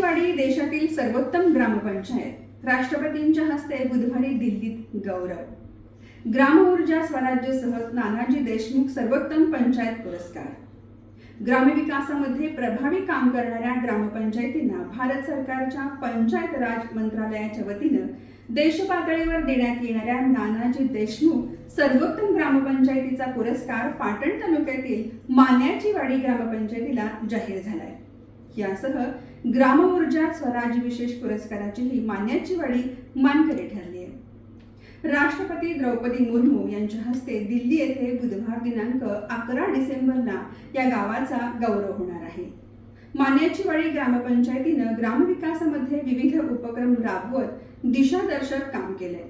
वाडी देशातील सर्वोत्तम ग्रामपंचायत. राष्ट्रपतींच्या हस्ते बुधवारी दिल्लीत गौरव. ग्राम ऊर्जा स्वराज्य सह नानाजी देशमुख सर्वोत्तम पंचायत पुरस्कार. ग्रामविकासामध्ये प्रभावी काम करणाऱ्या ग्रामपंचायतींना भारत सरकारच्या पंचायत राज मंत्रालयाच्या वतीनं देशपातळीवर देण्यात येणाऱ्या नानाजी देशमुख सर्वोत्तम ग्रामपंचायतीचा पुरस्कार पाटण तालुक्यातील मान्याची वाडी ग्रामपंचायतीला जाहीर झालाय. यासह ग्रामऊर्जा स्वराज विशेष पुरस्काराचीही मान्याची वाडी मानकरी ठरली आहे. राष्ट्रपती द्रौपदी मुर्मू यांच्या हस्ते दिल्ली येथे बुधवार दिनांक अकरा डिसेंबरला या गावाचा गौरव होणार आहे. मान्याचीवाडी ग्रामपंचायतीनं ग्रामविकासामध्ये विविध उपक्रम राबवत दिशादर्शक काम केलंय.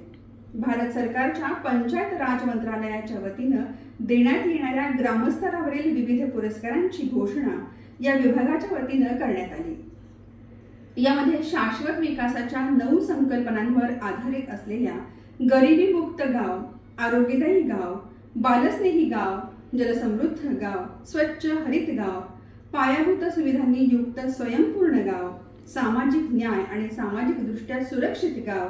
भारत सरकारच्या पंचायत राज मंत्रालयाच्या वतीनं देण्यात येणाऱ्या ग्रामस्तरावरील विविध पुरस्कारांची घोषणा या विभागाच्या वतीनं करण्यात आली. यामध्ये शाश्वत विकासाच्या नऊ संकल्पनांवर आधारित असलेल्या गरिबी मुक्त गाव आरोग्यदायी गाव बालस्नेही गाव जलसमृद्ध गाव स्वच्छ हरित गाव पायाभूत सुविधांनी युक्त स्वयंपूर्ण गाव सामाजिक न्याय आणि सामाजिकदृष्ट्या सुरक्षित गाव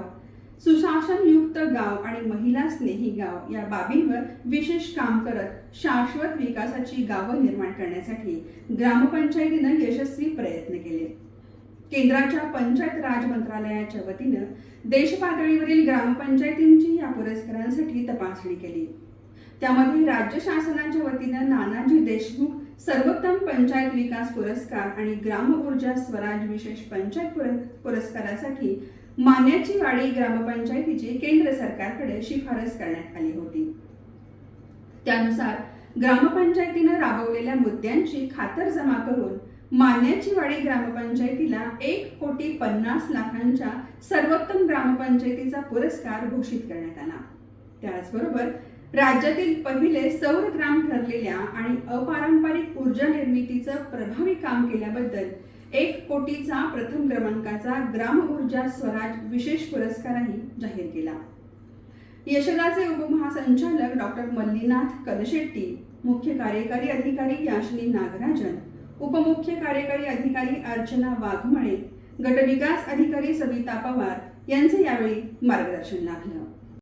सुशासनयुक्त गाव आणि महिला स्नेही गाव या बाबींवर विशेष काम करत शाश्वत विकासाची गावं निर्माण करण्यासाठी ग्रामपंचायतीनं यशस्वी प्रयत्न केले. केंद्राच्या पंचायत राज मंत्रालयाच्या वतीनं देश पातळीवरील ग्रामपंचायतींची या पुरस्कारांसाठी तपासणी केली. त्यामध्ये राज्य शासनाच्या वतीनं नानाजी देशमुख सर्वोत्तम पंचायत विकास पुरस्कार आणि ग्राम ऊर्जा स्वराज विशेष पंचायत पुरस्कारासाठी मान्याची वाडी ग्रामपंचायतीची केंद्र सरकारकडे शिफारस करण्यात आली होती. त्यानुसार ग्रामपंचायतीनं राबवलेल्या मुद्द्यांची खातरजमा करून मान्याची वाडी ग्रामपंचायतीला एक कोटी पन्नास लाखांच्या सर्वोत्तम ग्रामपंचायतीचा पुरस्कार घोषित करण्यात आला. त्याचबरोबर राज्यातील पहिले सौर ग्राम ठरलेल्या आणि अपारंपरिक ऊर्जा निर्मितीचं प्रभावी काम केल्याबद्दल एक कोटीचा प्रथम क्रमांकाचा ग्राम ऊर्जा स्वराज विशेष पुरस्कारही जाहीर केला. यशदाचे उपमहासंचालक डॉक्टर मल्लीनाथ कलशेट्टी मुख्य कार्यकारी अधिकारी याशिनी नागराजन उपमुख्य कार्यकारी अधिकारी अर्चना वाघमळे गटविकास अधिकारी सविता पवार यांचं यावेळी मार्गदर्शन लाभलं.